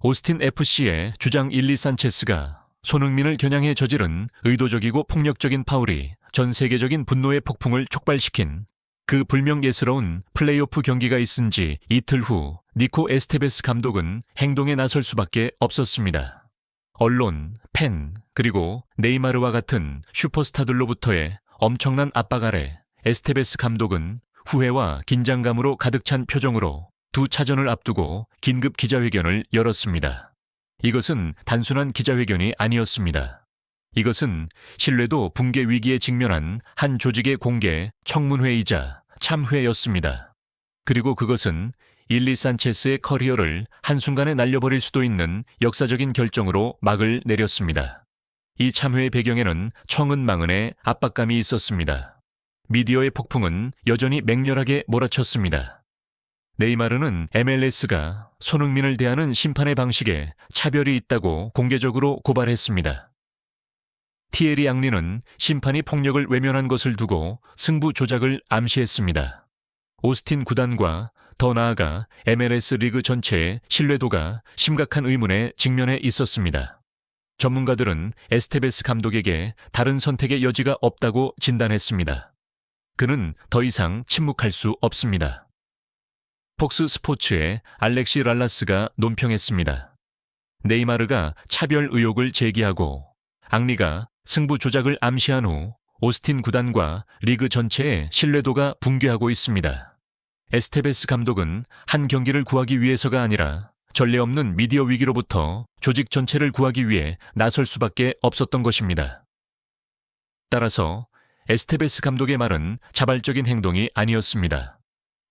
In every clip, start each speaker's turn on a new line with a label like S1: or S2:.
S1: 오스틴 FC의 주장 일리 산체스가 손흥민을 겨냥해 저지른 의도적이고 폭력적인 파울이 전 세계적인 분노의 폭풍을 촉발시킨 그 불명예스러운 플레이오프 경기가 있은 지 이틀 후 니코 에스테베스 감독은 행동에 나설 수밖에 없었습니다. 언론, 팬, 그리고 네이마르와 같은 슈퍼스타들로부터의 엄청난 압박 아래 에스테베스 감독은 후회와 긴장감으로 가득 찬 표정으로 두 차전을 앞두고 긴급 기자회견을 열었습니다. 이것은 단순한 기자회견이 아니었습니다. 이것은 신뢰도 붕괴 위기에 직면한 한 조직의 공개 청문회이자 참회였습니다. 그리고 그것은 일리 산체스의 커리어를 한순간에 날려버릴 수도 있는 역사적인 결정으로 막을 내렸습니다. 이 참회의 배경에는 청은망은의 압박감이 있었습니다. 미디어의 폭풍은 여전히 맹렬하게 몰아쳤습니다. 네이마르는 MLS가 손흥민을 대하는 심판의 방식에 차별이 있다고 공개적으로 고발했습니다. 티에리 양리는 심판이 폭력을 외면한 것을 두고 승부 조작을 암시했습니다. 오스틴 구단과 더 나아가 MLS 리그 전체의 신뢰도가 심각한 의문에 직면해 있었습니다. 전문가들은 에스테베스 감독에게 다른 선택의 여지가 없다고 진단했습니다. 그는 더 이상 침묵할 수 없습니다. 폭스 스포츠의 알렉시 랄라스가 논평했습니다. 네이마르가 차별 의혹을 제기하고 앙리가 승부 조작을 암시한 후 오스틴 구단과 리그 전체의 신뢰도가 붕괴하고 있습니다. 에스테베스 감독은 한 경기를 구하기 위해서가 아니라 전례 없는 미디어 위기로부터 조직 전체를 구하기 위해 나설 수밖에 없었던 것입니다. 따라서 에스테베스 감독의 말은 자발적인 행동이 아니었습니다.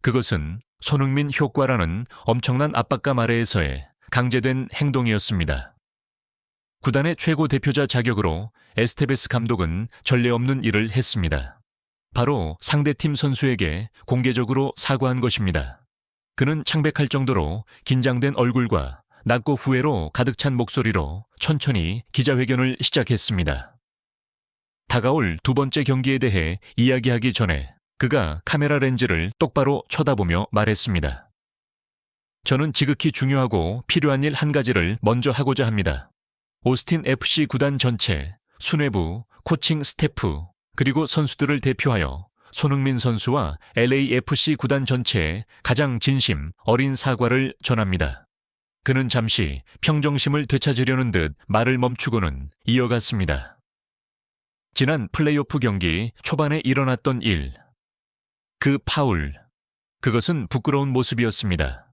S1: 그것은 손흥민 효과라는 엄청난 압박감 아래에서의 강제된 행동이었습니다. 구단의 최고 대표자 자격으로 에스테베스 감독은 전례 없는 일을 했습니다. 바로 상대팀 선수에게 공개적으로 사과한 것입니다. 그는 창백할 정도로 긴장된 얼굴과 낮고 후회로 가득 찬 목소리로 천천히 기자회견을 시작했습니다. 다가올 두 번째 경기에 대해 이야기하기 전에 그가 카메라 렌즈를 똑바로 쳐다보며 말했습니다. 저는 지극히 중요하고 필요한 일 한 가지를 먼저 하고자 합니다. 오스틴 FC 구단 전체, 수뇌부, 코칭 스태프, 그리고 선수들을 대표하여 손흥민 선수와 LAFC 구단 전체에 가장 진심 어린 사과를 전합니다. 그는 잠시 평정심을 되찾으려는 듯 말을 멈추고는 이어갔습니다. 지난 플레이오프 경기 초반에 일어났던 일. 그 파울. 그것은 부끄러운 모습이었습니다.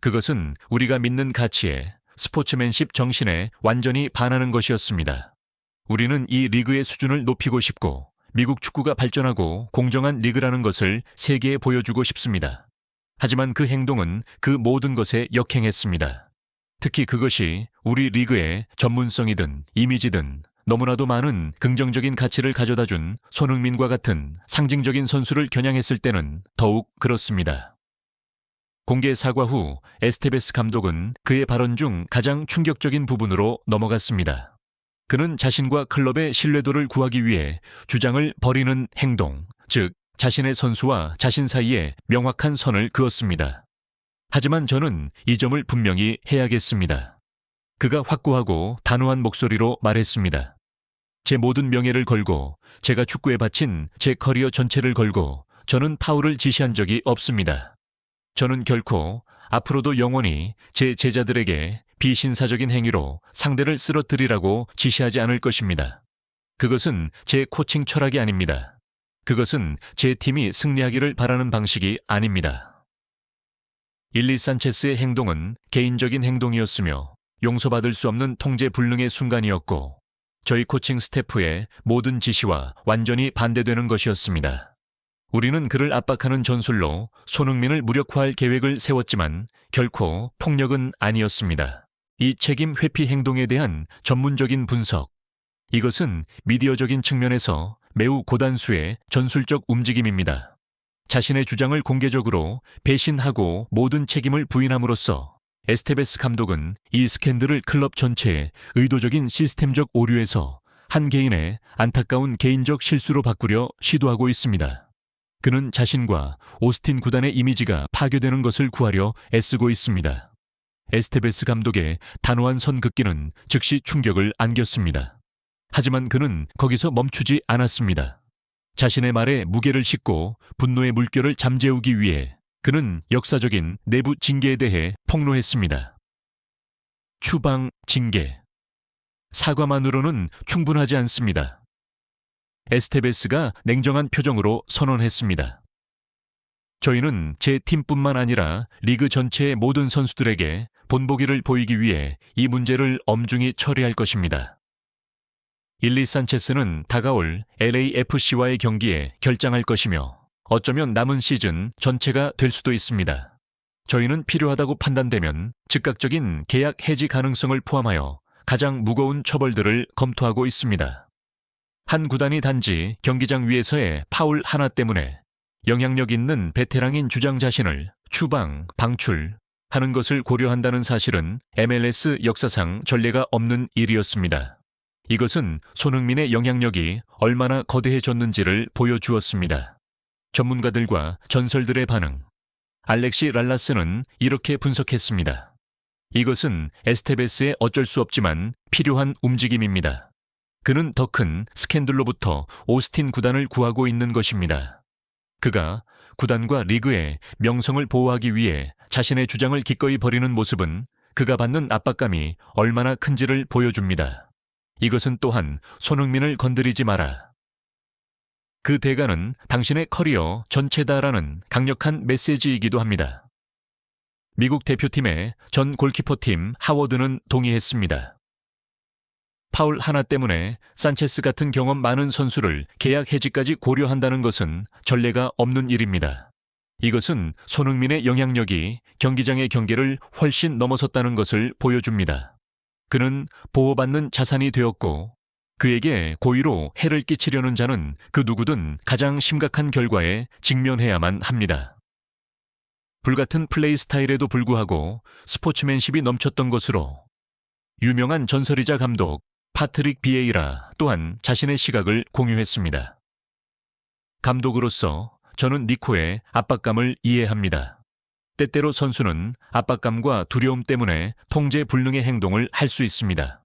S1: 그것은 우리가 믿는 가치에 스포츠맨십 정신에 완전히 반하는 것이었습니다. 우리는 이 리그의 수준을 높이고 싶고 미국 축구가 발전하고 공정한 리그라는 것을 세계에 보여주고 싶습니다. 하지만 그 행동은 그 모든 것에 역행했습니다. 특히 그것이 우리 리그의 전문성이든 이미지든 너무나도 많은 긍정적인 가치를 가져다 준 손흥민과 같은 상징적인 선수를 겨냥했을 때는 더욱 그렇습니다. 공개 사과 후 에스테베스 감독은 그의 발언 중 가장 충격적인 부분으로 넘어갔습니다. 그는 자신과 클럽의 신뢰도를 구하기 위해 주장을 버리는 행동, 즉 자신의 선수와 자신 사이에 명확한 선을 그었습니다. 하지만 저는 이 점을 분명히 해야겠습니다. 그가 확고하고 단호한 목소리로 말했습니다. 제 모든 명예를 걸고 제가 축구에 바친 제 커리어 전체를 걸고 저는 파울을 지시한 적이 없습니다. 저는 결코 앞으로도 영원히 제 제자들에게 비신사적인 행위로 상대를 쓰러뜨리라고 지시하지 않을 것입니다. 그것은 제 코칭 철학이 아닙니다. 그것은 제 팀이 승리하기를 바라는 방식이 아닙니다. 일리 산체스의 행동은 개인적인 행동이었으며 용서받을 수 없는 통제 불능의 순간이었고 저희 코칭 스태프의 모든 지시와 완전히 반대되는 것이었습니다. 우리는 그를 압박하는 전술로 손흥민을 무력화할 계획을 세웠지만 결코 폭력은 아니었습니다. 이 책임 회피 행동에 대한 전문적인 분석. 이것은 미디어적인 측면에서 매우 고단수의 전술적 움직임입니다. 자신의 주장을 공개적으로 배신하고 모든 책임을 부인함으로써 에스테베스 감독은 이 스캔들을 클럽 전체의 의도적인 시스템적 오류에서 한 개인의 안타까운 개인적 실수로 바꾸려 시도하고 있습니다. 그는 자신과 오스틴 구단의 이미지가 파괴되는 것을 구하려 애쓰고 있습니다. 에스테베스 감독의 단호한 선긋기는 즉시 충격을 안겼습니다. 하지만 그는 거기서 멈추지 않았습니다. 자신의 말에 무게를 싣고 분노의 물결을 잠재우기 위해 그는 역사적인 내부 징계에 대해 폭로했습니다. 추방 징계. 사과만으로는 충분하지 않습니다. 에스테베스가 냉정한 표정으로 선언했습니다. 저희는 제 팀뿐만 아니라 리그 전체의 모든 선수들에게 본보기를 보이기 위해 이 문제를 엄중히 처리할 것입니다. 일리 산체스는 다가올 LAFC와의 경기에 결장할 것이며 어쩌면 남은 시즌 전체가 될 수도 있습니다. 저희는 필요하다고 판단되면 즉각적인 계약 해지 가능성을 포함하여 가장 무거운 처벌들을 검토하고 있습니다. 한 구단이 단지 경기장 위에서의 파울 하나 때문에 영향력 있는 베테랑인 주장 자신을 추방, 방출 하는 것을 고려한다는 사실은 MLS 역사상 전례가 없는 일이었습니다. 이것은 손흥민의 영향력이 얼마나 거대해졌는지를 보여주었습니다. 전문가들과 전설들의 반응. 알렉시 랄라스는 이렇게 분석했습니다. 이것은 에스테베스의 어쩔 수 없지만 필요한 움직임입니다. 그는 더 큰 스캔들로부터 오스틴 구단을 구하고 있는 것입니다. 그가 구단과 리그의 명성을 보호하기 위해 자신의 주장을 기꺼이 버리는 모습은 그가 받는 압박감이 얼마나 큰지를 보여줍니다. 이것은 또한 손흥민을 건드리지 마라. 그 대가는 당신의 커리어 전체다라는 강력한 메시지이기도 합니다. 미국 대표팀의 전 골키퍼팀 하워드는 동의했습니다. 파울 하나 때문에 산체스 같은 경험 많은 선수를 계약 해지까지 고려한다는 것은 전례가 없는 일입니다. 이것은 손흥민의 영향력이 경기장의 경계를 훨씬 넘어섰다는 것을 보여줍니다. 그는 보호받는 자산이 되었고 그에게 고의로 해를 끼치려는 자는 그 누구든 가장 심각한 결과에 직면해야만 합니다. 불같은 플레이 스타일에도 불구하고 스포츠맨십이 넘쳤던 것으로 유명한 전설이자 감독 파트릭 비에이라 또한 자신의 시각을 공유했습니다. 감독으로서 저는 니코의 압박감을 이해합니다. 때때로 선수는 압박감과 두려움 때문에 통제 불능의 행동을 할 수 있습니다.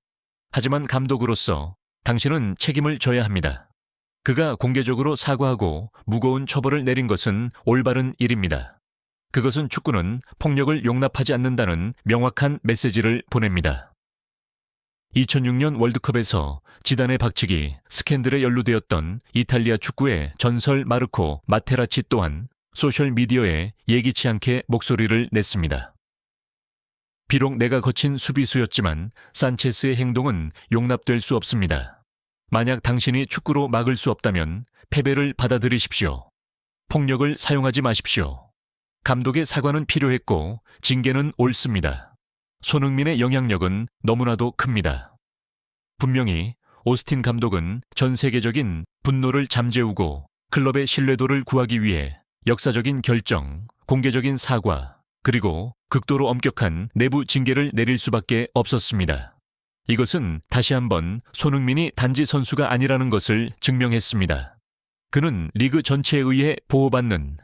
S1: 하지만 감독으로서 당신은 책임을 져야 합니다. 그가 공개적으로 사과하고 무거운 처벌을 내린 것은 올바른 일입니다. 그것은 축구는 폭력을 용납하지 않는다는 명확한 메시지를 보냅니다. 2006년 월드컵에서 지단의 박치기 스캔들에 연루되었던 이탈리아 축구의 전설 마르코 마테라치 또한 소셜미디어에 예기치 않게 목소리를 냈습니다. 비록 내가 거친 수비수였지만 산체스의 행동은 용납될 수 없습니다. 만약 당신이 축구로 막을 수 없다면 패배를 받아들이십시오. 폭력을 사용하지 마십시오. 감독의 사과는 필요했고 징계는 옳습니다. 손흥민의 영향력은 너무나도 큽니다. 분명히 오스틴 감독은 전 세계적인 분노를 잠재우고 클럽의 신뢰도를 구하기 위해 역사적인 결정, 공개적인 사과, 그리고 극도로 엄격한 내부 징계를 내릴 수밖에 없었습니다. 이것은 다시 한번 손흥민이 단지 선수가 아니라는 것을 증명했습니다. 그는 리그 전체에 의해 보호받는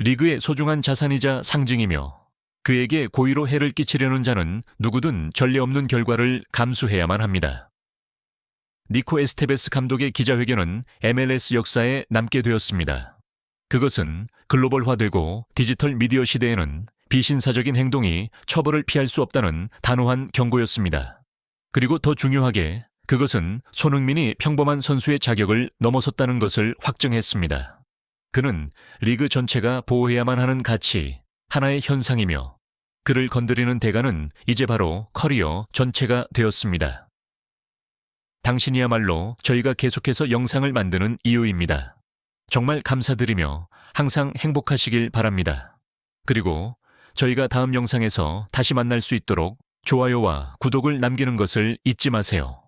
S1: 리그의 소중한 자산이자 상징이며 그에게 고의로 해를 끼치려는 자는 누구든 전례 없는 결과를 감수해야만 합니다. 니코 에스테베스 감독의 기자회견은 MLS 역사에 남게 되었습니다. 그것은 글로벌화되고 디지털 미디어 시대에는 비신사적인 행동이 처벌을 피할 수 없다는 단호한 경고였습니다. 그리고 더 중요하게 그것은 손흥민이 평범한 선수의 자격을 넘어섰다는 것을 확증했습니다. 그는 리그 전체가 보호해야만 하는 가치, 하나의 현상이며 그를 건드리는 대가는 이제 바로 커리어 전체가 되었습니다. 당신이야말로 저희가 계속해서 영상을 만드는 이유입니다. 정말 감사드리며 항상 행복하시길 바랍니다. 그리고 저희가 다음 영상에서 다시 만날 수 있도록 좋아요와 구독을 남기는 것을 잊지 마세요.